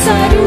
Нашому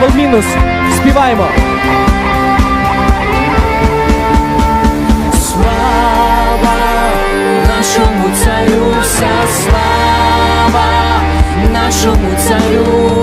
Дабл мінус. співаємо. Слава нашому царю, вся слава нашому царю.